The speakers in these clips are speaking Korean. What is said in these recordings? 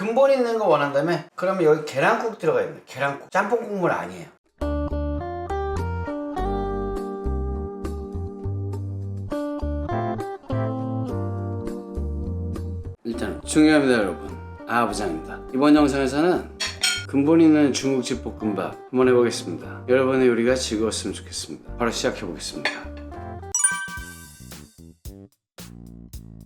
근본 있는 거 원한다면 그러면 여기 계란국 들어가 있는 계란국. 짬뽕 국물 아니에요. 일단 중요합니다 여러분. 아부장입니다. 이번 영상에서는 근본 있는 중국집 볶음밥 한번 해보겠습니다. 여러분의 요리가 즐거웠으면 좋겠습니다. 바로 시작해 보겠습니다.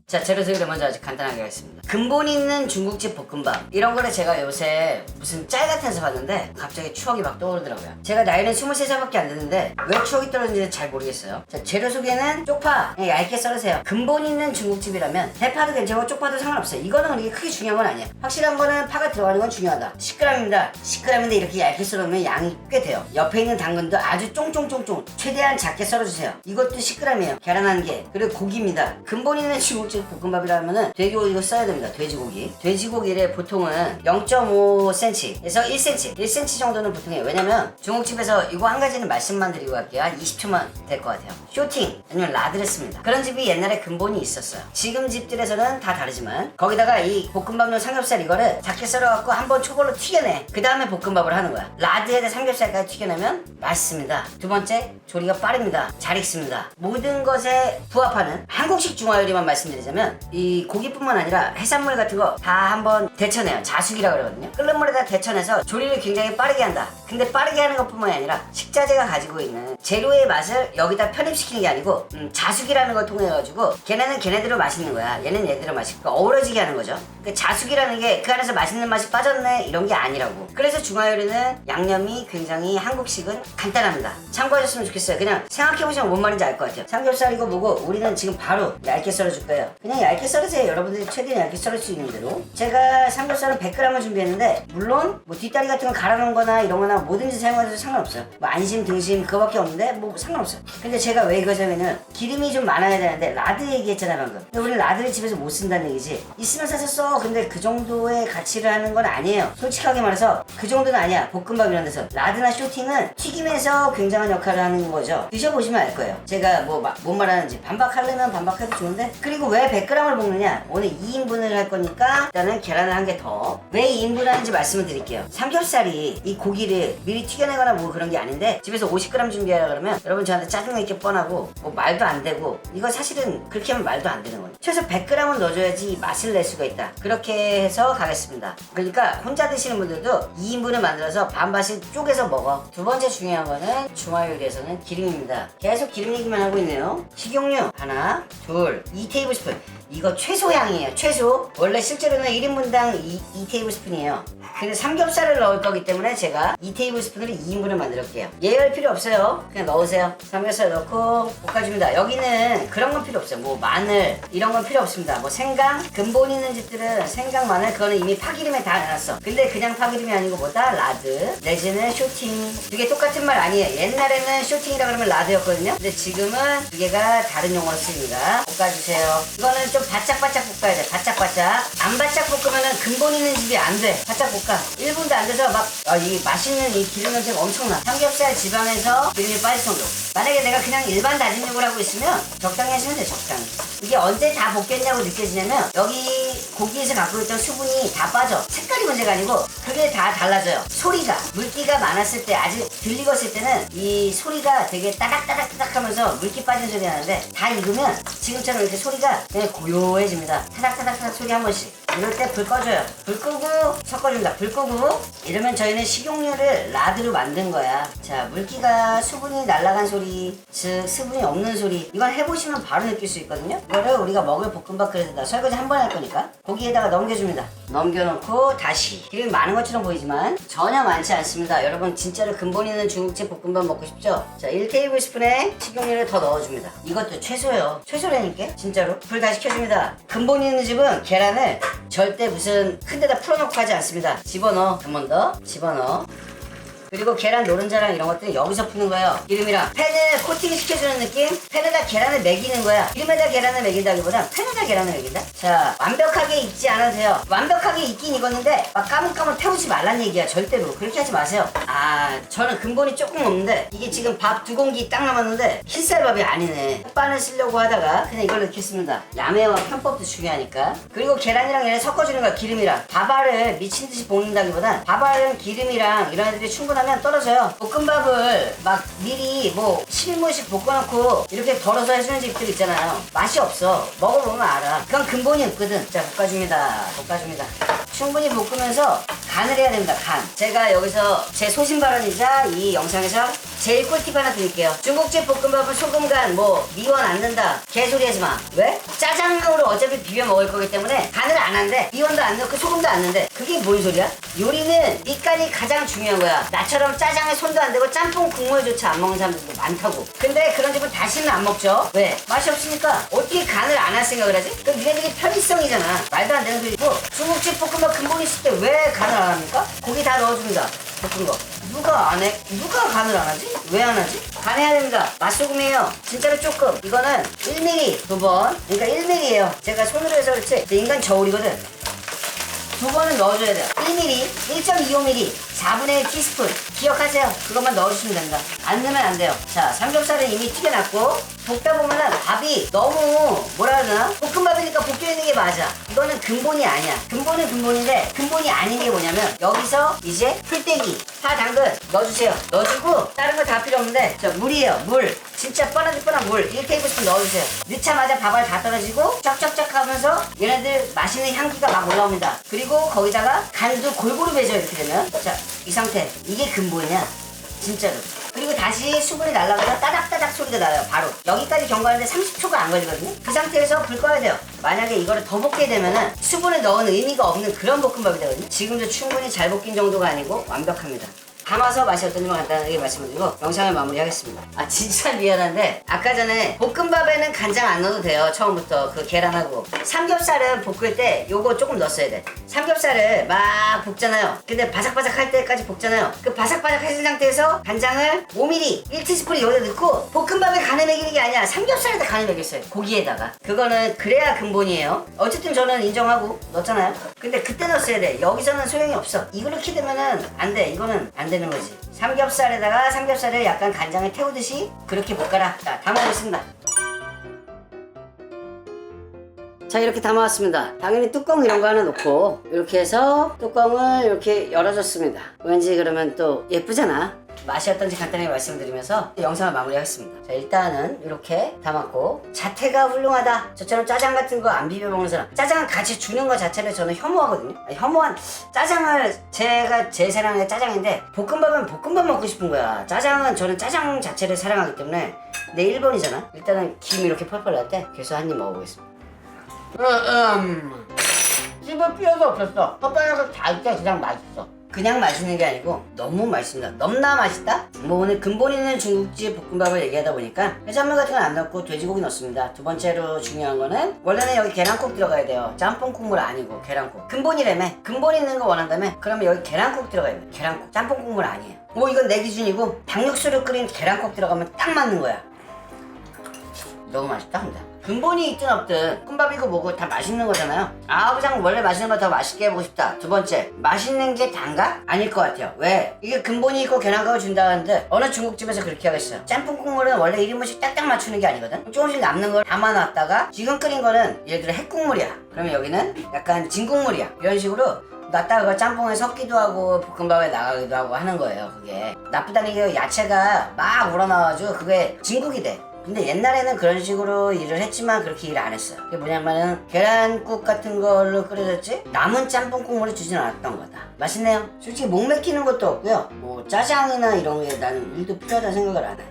자 재료 소개를 먼저 아주 간단하게 하겠습니다 근본 있는 중국집 볶음밥. 이런 거를 제가 요새 무슨 짤 같아서 봤는데 갑자기 추억이 막 떠오르더라고요. 제가 나이는 23살밖에 안 됐는데 왜 추억이 떠오르는지 잘 모르겠어요. 자 재료 소개는 쪽파. 그냥 얇게 썰으세요. 근본 있는 중국집이라면 대파도 괜찮고 쪽파도 상관없어요. 이거는 그렇게 크게 중요한 건 아니에요. 확실한 거는 파가 들어가는 건 중요하다. 10g입니다. 10g인데 이렇게 얇게 썰으면 양이 꽤 돼요. 옆에 있는 당근도 아주 쫑쫑쫑쫑 최대한 작게 썰어주세요. 이것도 10g이에요. 계란 한개 그리고 고기입니다. 근본 있는 중국집 볶음밥이라면 은 돼지고기 이거 써야 됩니다 돼지고기. 돼지고기를 보통은 0.5cm에서 1cm 1cm 정도는 보통 해요. 왜냐면 중국집에서 이거 한 가지는 말씀만 드리고 갈게요. 한 20초만 될 것 같아요. 쇼팅 아니면 라드를 씁니다. 그런 집이 옛날에 근본이 있었어요. 지금 집들에서는 다 다르지만 거기다가 이 볶음밥용 삼겹살 이거를 작게 썰어갖고 한번 초벌로 튀겨내. 그 다음에 볶음밥을 하는 거야. 라드에다 삼겹살까지 튀겨내면 맛있습니다. 두 번째 조리가 빠릅니다. 잘 익습니다. 모든 것에 부합하는 한국식 중화요리만 말씀드리자면 이 고기뿐만 아니라 해산물 같은 거 다 한번 데쳐내요. 자숙이라 그러거든요. 끓는 물에다 데쳐내서 조리를 굉장히 빠르게 한다. 근데 빠르게 하는 것뿐만이 아니라 식자재가 가지고 있는 재료의 맛을 여기다 편입시키는 게 아니고 음, 자숙이라는 걸 통해 가지고 걔네는 걔네대로 맛있는 거야. 얘는 얘대로 맛있고 어우러지게 하는 거죠. 그 자숙이라는 게 그 안에서 맛있는 맛이 빠졌네 이런 게 아니라고. 그래서 중화요리는 양념이 굉장히 한국식은 간단합니다. 참고하셨으면 좋겠어요. 그냥 생각해보시면 뭔 말인지 알 것 같아요. 삼겹살이고 뭐고 우리는 지금 바로 얇게 썰어줄 거예요. 그냥 얇게 썰으세요. 여러분들이 최대한 얇게 썰을 수 있는 대로. 제가 삼겹살은 100g을 준비했는데 물론 뭐 뒷다리 같은 거 갈아놓은 거나 이런 거나 뭐든지 사용해도 상관없어요. 뭐 안심 등심 그거밖에 없는데 뭐 상관없어요. 근데 제가 왜 이거 사냐면 기름이 좀 많아야 되는데 라드 얘기했잖아 방금. 근데 우리 라드를 집에서 못 쓴다는 얘기지. 있으면 사서 써 근데 그 정도의 가치를 하는 건 아니에요. 솔직하게 말해서 그 정도는 아니야. 볶음밥 이런 데서. 라드나 쇼팅은 튀김에서 굉장한 역할을 하는 거죠. 드셔보시면 알 거예요. 제가 뭐 뭔 말하는지. 반박하려면 반박해도 좋은데. 그리고 왜 100g을 먹느냐. 오늘 2인분을 할 거니까 일단은 계란을 한 개 더. 왜 2인분 하는지 말씀을 드릴게요. 삼겹살이 이 고기를 미리 튀겨내거나 뭐 그런 게 아닌데 집에서 50g 준비하라 그러면 여러분 저한테 짜증나 있게 뻔하고 뭐 말도 안 되고 이거 사실은 그렇게 하면 말도 안 되는 거예요. 최소 100g은 넣어줘야지 맛을 낼 수가 있다. 그렇게 해서 가겠습니다. 그러니까 혼자 드시는 분들도 2인분을 만들어서 반반씩 쪼개서 먹어. 두 번째 중요한 거는 중화요리에서는 기름입니다. 계속 기름 얘기만 하고 있네요. 식용유 하나 둘 2테이블 스푼 이거 최소량이에요 최소. 원래 실제로는 1인분당 2, 2 테이블스푼이에요. 근데 삼겹살을 넣을 거기 때문에 제가 2 테이블스푼으로 2인분을 만들었게요. 예열 필요 없어요. 그냥 넣으세요. 삼겹살 넣고 볶아줍니다. 여기는 그런 건 필요 없어요. 뭐 마늘 이런 건 필요 없습니다. 뭐 생강 근본 있는 집들은 생강 마늘 그거는 이미 파기름에 다 해놨어. 근데 그냥 파기름이 아니고 뭐다? 라드. 내지는 쇼팅. 두 개 똑같은 말 아니에요. 옛날에는 쇼팅이라 그러면 라드였거든요. 근데 지금은 두 개가 다른 용어로 쓰입니다. 볶아주세요. 이거는 좀 바짝바짝 볶아야 돼. 바짝바짝. 안 바짝 볶으면은 근본 있는 집이 안 돼. 바짝 볶아. 1분도 안 돼서 막 아, 이 맛있는 이 기름 냄새가 엄청나. 삼겹살 지방에서 기름이 빠질 정도. 만약에 내가 그냥 일반 다진 육을 하고 있으면 적당히 하시면 돼 적당히. 이게 언제 다 볶겠냐고 느껴지냐면 여기 고기에서 갖고 있던 수분이 다 빠져. 색깔이 문제가 아니고 그게 다 달라져요. 소리가. 물기가 많았을 때 아직 덜 익었을 때는 이 소리가 되게 따닥따닥따닥 하면서 물기 빠진 소리 나는데 다 익으면 지금처럼 이렇게 소리가 되게 고요해집니다. 타닥타닥타닥 소리 한 번씩. 이럴 때 불 꺼줘요. 불 끄고 섞어줍니다. 불 끄고. 이러면 저희는 식용유를 라드로 만든 거야. 자 물기가 수분이 날아간 소리 즉 수분이 없는 소리 이걸 해보시면 바로 느낄 수 있거든요. 이거를 우리가 먹을 볶음밥 그릇에다. 설거지 한 번 할 거니까. 고기에다가 넘겨줍니다. 넘겨놓고 다시. 기름이 많은 것처럼 보이지만 전혀 많지 않습니다. 여러분 진짜로 근본 있는 중국집 볶음밥 먹고 싶죠? 자 1테이블 스푼에 식용유를 더 넣어줍니다. 이것도 최소예요. 최소라니까? 진짜로? 불 다시 켜 줍니다. 근본 있는 집은 계란을 절대 무슨 큰 데다 풀어놓고 하지 않습니다. 집어넣어. 한 번 더. 집어넣어 그리고 계란 노른자랑 이런 것들은 여기서 푸는 거예요. 기름이랑 팬을 코팅 시켜주는 느낌? 팬에다 계란을 먹이는 거야. 기름에다 계란을 먹인다기보단 팬에다 계란을 먹인다? 자, 완벽하게 익지 않아도 돼요. 완벽하게 익긴 익었는데 막 까물까물 태우지 말란 얘기야. 절대로. 그렇게 하지 마세요. 아, 저는 근본이 조금 없는데 이게 지금 밥 두 공기 딱 남았는데 흰쌀밥이 아니네. 햇반을 쓰려고 하다가 그냥 이걸 넣겠습니다. 야매와 편법도 중요하니까. 그리고 계란이랑 얘네 섞어주는 거야. 기름이랑. 밥알을 미친 듯이 볶는다기보단 밥알은 기름이랑 이런 애들이 충분 하면 떨어져요. 볶음밥을 막 미리 뭐 11분씩 볶아놓고 이렇게 덜어서 해주는 집들 있잖아요. 맛이 없어. 먹어보면 알아. 그건 근본이 없거든. 자, 볶아줍니다. 볶아줍니다. 충분히 볶으면서 간을 해야 됩니다. 간. 제가 여기서 제 소신 발언이자 이 영상에서 제일 꿀팁 하나 드릴게요. 중국집 볶음밥은 소금 간, 뭐 미원 안 넣는다. 개소리 하지 마. 왜? 짜장면으로 어차피 비벼 먹을 거기 때문에 간을 안 한대. 미원도 안 넣고 소금도 안 넣는데 그게 뭔 소리야? 요리는 밑간이 가장 중요한 거야. 나처럼 짜장에 손도 안 대고 짬뽕 국물조차 안 먹는 사람들도 많다고. 근데 그런 집은 다시는 안 먹죠. 왜? 맛이 없으니까 어떻게 간을 안 할 생각을 하지? 그럼 니네들이 편의성이잖아. 말도 안 되는 소리고 중국집 볶음밥 근본 있을 때 왜 간을 안 합니까? 고기 다 넣어줍니다. 볶은 거. 누가 안 해? 누가 간을 안 하지? 왜 안 하지? 간해야 됩니다. 맛소금이에요. 진짜로 조금. 이거는 1mm 두 번. 그러니까 1mm예요. 제가 손으로 해서 그렇지. 인간 저울이거든. 두 번은 넣어줘야 돼요. 1mm, 1.25mm, 4분의 1 티스푼. 기억하세요. 그것만 넣어주시면 됩니다. 안 넣으면 안 돼요. 자, 삼겹살은 이미 튀겨놨고, 볶다 보면은 밥이 너무, 뭐라 그러나? 볶음밥이니까 볶여있는 게 맞아. 이거는 근본이 아니야. 근본은 근본인데, 근본이 아닌 게 뭐냐면, 여기서 이제 풀떼기, 파, 당근 넣어주세요. 넣어주고, 다른 거 다 필요 없는데, 저 물이에요. 물. 진짜 뻔하지 뻔한 물 1테이블스푼 넣어주세요. 넣자마자 밥알 다 떨어지고 쫙쫙쫙 하면서 얘네들 맛있는 향기가 막 올라옵니다. 그리고 거기다가 간도 골고루 배져 이렇게 되면 자이 상태. 이게 근본이야. 진짜로. 그리고 다시 수분이 날라가서 따닥따닥 소리가 나요 바로. 여기까지 경과하는데 30초가 안 걸리거든요. 그 상태에서 불 꺼야 돼요. 만약에 이거를 더 볶게 되면은 수분을 넣은 의미가 없는 그런 볶음밥이 되거든요. 지금도 충분히 잘 볶인 정도가 아니고 완벽합니다 담아서 맛이 어떤지만 간단하게 말씀드리고 영상을 마무리하겠습니다. 아 진짜 미안한데 아까 전에 볶음밥에는 간장 안 넣어도 돼요. 처음부터 그 계란하고 삼겹살은 볶을 때 요거 조금 넣었어야 돼. 삼겹살을 막 볶잖아요. 근데 바삭바삭 할 때까지 볶잖아요. 그 바삭바삭 해진 상태에서 간장을 5mm 1티스푼 여기다 넣고 볶음밥에 간을 먹이는 게 아니라 삼겹살에다 간을 먹였어요. 고기에다가. 그거는 그래야 근본이에요. 어쨌든 저는 인정하고 넣었잖아요. 근데 그때 넣었어야 돼. 여기서는 소용이 없어. 이걸로 키 되면은 안 돼. 이거는 안 되는 거지. 삼겹살에다가 삼겹살을 약간 간장을 태우듯이 그렇게 볶아라. 자, 담아보겠습니다. 자 이렇게 담아왔습니다 당연히 뚜껑 이런 거 하나 놓고 이렇게 해서 뚜껑을 이렇게 열어줬습니다 왠지 그러면 또 예쁘잖아 맛이 어떤지 간단하게 말씀드리면서 영상을 마무리하겠습니다. 자 일단은 이렇게 담았고 자태가 훌륭하다. 저처럼 짜장 같은 거 안 비벼 먹는 사람. 짜장을 같이 주는 거 자체를 저는 혐오하거든요. 혐오한 짜장을 제가 제 사랑의 짜장인데 볶음밥은 볶음밥 먹고 싶은 거야. 짜장은 저는 짜장 자체를 사랑하기 때문에 내 1번이잖아. 일단은 김 이렇게 펄펄 날때 계속 한입 먹어보겠습니다. 음, 씹을 필요도 없었어. 혓바닥에서 달때 그냥 맛있어. 그냥 맛있는 게 아니고 너무 맛있습니다. 넘나 맛있다? 뭐 오늘 근본 있는 중국집 볶음밥을 얘기하다 보니까 해산물 같은 건 안 넣고 돼지고기 넣습니다. 두 번째로 중요한 거는 원래는 여기 계란국 들어가야 돼요. 짬뽕 국물 아니고 계란국. 근본이라며. 근본 있는 거 원한다면 그러면 여기 계란국 들어가야 돼. 계란국. 짬뽕 국물 아니에요. 뭐 이건 내 기준이고 닭육수를 끓인 계란국 들어가면 딱 맞는 거야. 너무 맛있다 근데 근본이 있든 없든 볶음밥이고 뭐고 다 맛있는 거잖아요. 아우장 원래 맛있는 거 더 맛있게 해보고 싶다. 두 번째 맛있는 게 단가? 아닐 것 같아요. 왜? 이게 근본이 있고 계란가루 준다 하는데 어느 중국집에서 그렇게 하겠어요? 짬뽕 국물은 원래 1인분씩 딱딱 맞추는 게 아니거든? 조금씩 남는 걸 담아놨다가 지금 끓인 거는 예를 들어 핵국물이야. 그러면 여기는 약간 진국물이야. 이런 식으로 놨다가 그 짬뽕에 섞기도 하고 볶음밥에 나가기도 하고 하는 거예요 그게. 나쁘다는 게 야채가 막 우러나와가지고 그게 진국이 돼 근데 옛날에는 그런 식으로 일을 했지만 그렇게 일 안 했어요. 그게 뭐냐면은 계란국 같은 걸로 끓여졌지 남은 짬뽕 국물을 주진 않았던 거다. 맛있네요. 솔직히 목 맥히는 것도 없고요. 뭐 짜장이나 이런 게 나는 일도 필요하다 생각을 안 해.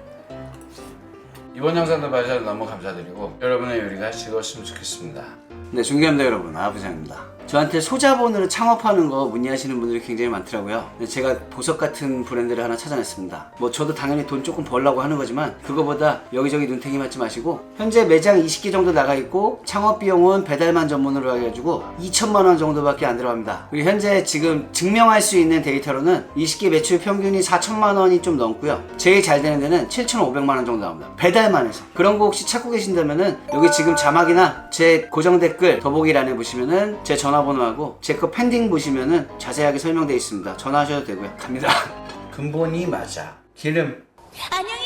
이번 영상도 봐주셔서 너무 감사드리고 여러분의 요리가 즐거웠으면 좋겠습니다. 네, 존경합니다 여러분. 아부장입니다. 저한테 소자본으로 창업하는 거 문의하시는 분들이 굉장히 많더라고요. 제가 보석 같은 브랜드를 하나 찾아냈습니다. 뭐 저도 당연히 돈 조금 벌려고 하는 거지만 그거보다 여기저기 눈탱이 맞지 마시고 현재 매장 20개 정도 나가 있고 창업 비용은 배달만 전문으로 해가지고 2천만 원 정도밖에 안 들어갑니다. 그리고 현재 지금 증명할 수 있는 데이터로는 20개 매출 평균이 4천만 원이 좀 넘고요. 제일 잘 되는 데는 7,500만 원 정도 나옵니다. 배달만 해서. 그런 거 혹시 찾고 계신다면은 여기 지금 자막이나 제 고정 댓글 더보기란에 보시면은 제 전화번호하고 제 거 pending 보시면은 자세하게 설명되어 있습니다. 전화하셔도 되고요. 갑니다. 근본이 맞아. 기름 안녕히